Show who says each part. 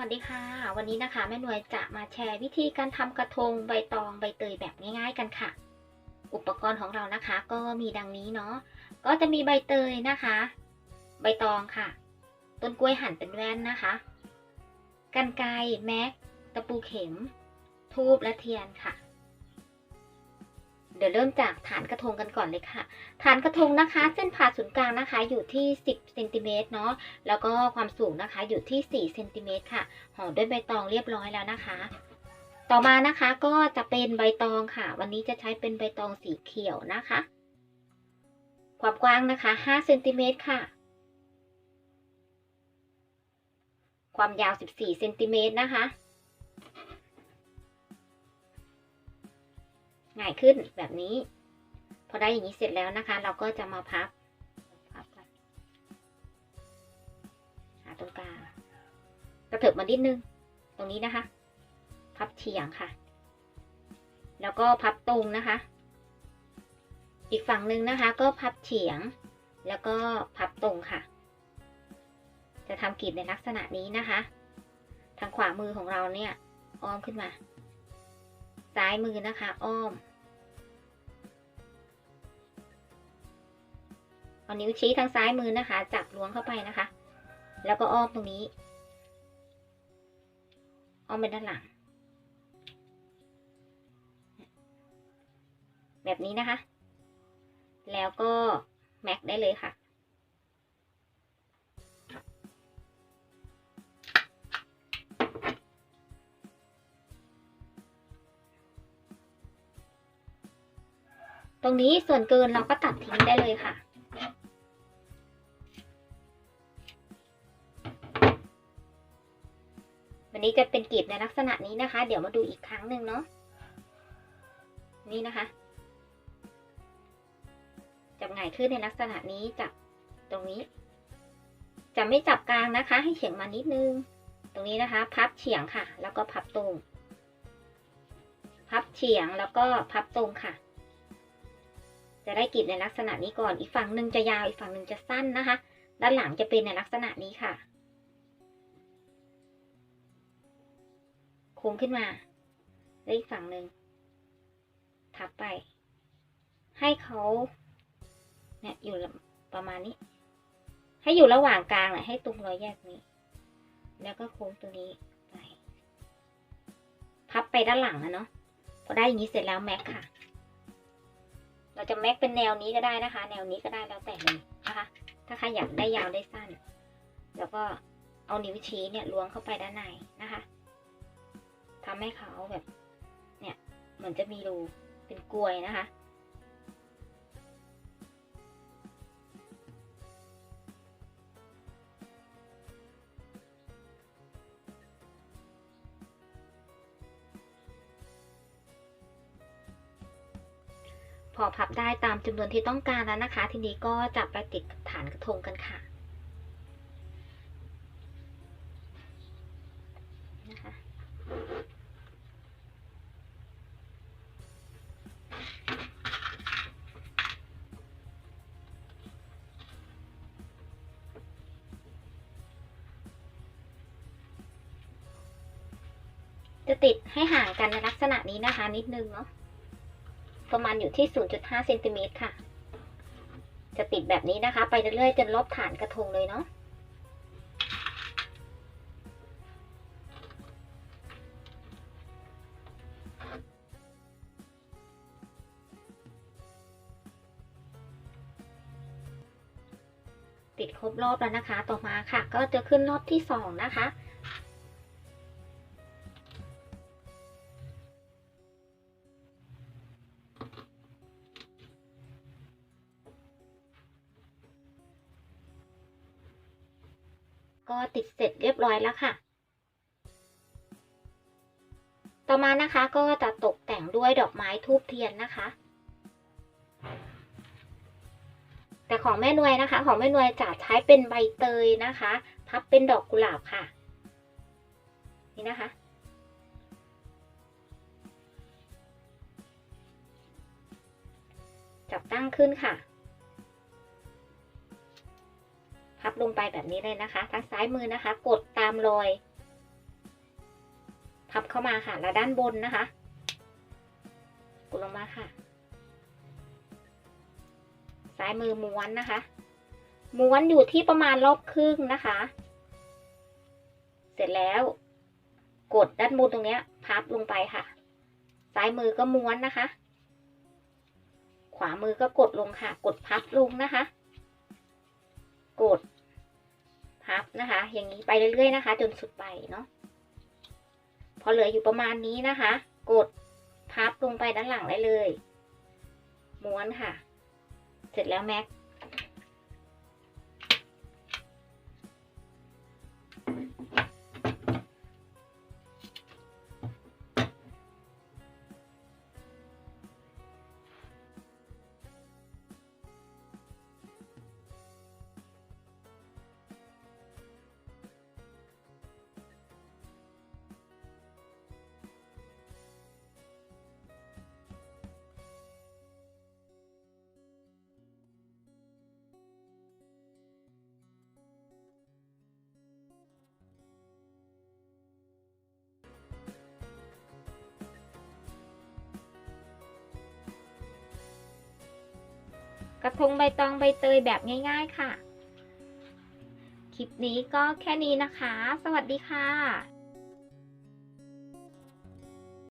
Speaker 1: วัสดีค่ะ วันนี้นะคะแม่หน่วยจะมาแชร์วิธีการทำกระทงใบตองใบเตยแบบง่ายๆกันค่ะ อุปกรณ์ของเรานะคะก็มีดังนี้เนาะก็จะมีใบเตยนะคะ ใบตองค่ะ ต้นกล้วยหั่นเป็นแว่นนะคะกันไกรแม็กตะปูเข็ม ทูบและเทียนค่ะ เดี๋ยวเริ่มจากฐานกระทงกันก่อนเลยค่ะ ฐานกระทงนะคะ เส้นผ่าศูนย์กลางนะคะ อยู่ที่ 10เซนติเมตรเนาะแล้วก็ความสูงนะคะอยู่ที่4เซนติเมตรค่ะห่อด้วยใบตองเรียบร้อยแล้วนะคะ ต่อมานะคะก็จะเป็นใบตองค่ะ วันนี้จะใช้เป็นใบตองสีเขียวนะคะ ความกว้างนะคะ5เซนติเมตรค่ะ ความยาว 14เซนติเมตรนะคะ ง่ายขึ้นแบบนี้ พอได้อย่างนี้เสร็จแล้วนะคะ เราก็จะมาพับพับก่อนหาตรงกลางกระเถิบมานิดนึง ตรงนี้นะคะ พับเฉียงค่ะ แล้วก็พับตรงนะคะ อีกฝั่งหนึ่งนะคะ ก็พับเฉียง แล้วก็พับตรงค่ะ จะทำกลีบในลักษณะนี้นะคะ ทางขวามือของเราเนี่ย อ้อมขึ้นมา ซ้ายมือนะคะ อ้อม เอานิ้วชี้ทางซ้ายมือนะคะ จับล้วงเข้าไปนะคะ แล้วก็อ้อมตรงนี้ อ้อมไปด้านหลัง แบบนี้นะคะ แล้วก็แม็กได้เลยค่ะตรงนี้ส่วนเกินเราก็ตัดทิ้งได้เลยค่ะ นนี้จะเป็นกลีบในลักษณะนี้นะคะ เดี๋ยวมาดูอีกครั้งหนึ่งเนาะนี่นะคะ จับง่ายขึ้นในลักษณะนี้จับตรงนี้ จะไม่จับกลางนะคะ ให้เฉียงมานิดนึง ตรงนี้นะคะ พับเฉียงค่ะ แล้วก็พับตรง พับเฉียงแล้วก็พับตรงค่ะ จะได้กลีบในลักษณะนี้ก่อนอีกฝั่งหนึ่งจะยาวอีกฝั่งหนึ่งจะสั้นนะคะ ด้านหลังจะเป็นในลักษณะนี้ค่ะ โค้งขึ้นมา แล้วอีกฝั่งหนึ่งทับไป ให้เขาเนี่ยอยู่ประมาณนี้ ให้อยู่ระหว่างกลางน่ะให้ตรงรอยแยกนี้ แล้วก็โค้งตัวนี้ไป พับไปด้านหลังนะเนาะพอได้อย่างนี้เสร็จแล้วแม็กค่ะ เราจะแม็กเป็นแนวนี้ก็ได้นะคะ แนวนี้ก็ได้แล้วแต่เลยนะคะ ถ้าใครอยากได้ยาวได้สั้น แล้วก็เอานิ้วชี้เนี่ยล้วงเข้าไปด้านในนะคะ ทำให้เขาแบบ เนี่ย เหมือนจะมีรูเป็นกลวยนะคะ พอพับได้ตามจำนวนที่ต้องการแล้วนะคะ ทีนี้ก็จะไปติดกับฐานกระทงกันค่ะ จะติดให้ห่างกันในลักษณะนี้นะคะ นิดนึงเนาะประมาณอยู่ที่ 0.5เซนติเมตรค่ะ จะติดแบบนี้นะคะ ไปเรื่อยๆจนรอบฐานกระทงเลยเนาะติดครบรอบแล้วนะคะ ต่อมาค่ะ ก็จะขึ้นรอบที่สองนะคะ ก็ติดเสร็จเรียบร้อยแล้วค่ะ ต่อมานะคะก็จะตกแต่งด้วยดอกไม้ทูบเทียนนะคะ แต่ของแม่นวยนะคะ ของแม่นวยจะใช้เป็นใบเตยนะคะ พับเป็นดอกกุหลาบค่ะ นี่นะคะจับตั้งขึ้นค่ะ พับลงไปแบบนี้เลยนะคะทางซ้ายมือนะคะ กดตามรอย พับเข้ามาค่ะ แล้วด้านบนนะคะ กดลงมาค่ะ ซ้ายมือม้วนนะคะ ม้วนอยู่ที่ประมาณรอบครึ่งนะคะ เสร็จแล้ว กดด้านบนตรงเนี้ย พับลงไปค่ะ ซ้ายมือก็ม้วนนะคะ ขวามือก็กดลงค่ะ กดพับลงนะคะกด พับนะคะ อย่างนี้ไปเรื่อยๆนะคะ จนสุดไปเนาะพอเหลืออยู่ประมาณนี้นะคะ กดพับลงไปด้านหลังได้เลย ม้วนค่ะ เสร็จแล้วแม็ก กระทงใบตองใบเตยแบบง่าย ๆค่ะ คลิปนี้ก็แค่นี้นะคะ สวัสดีค่ะ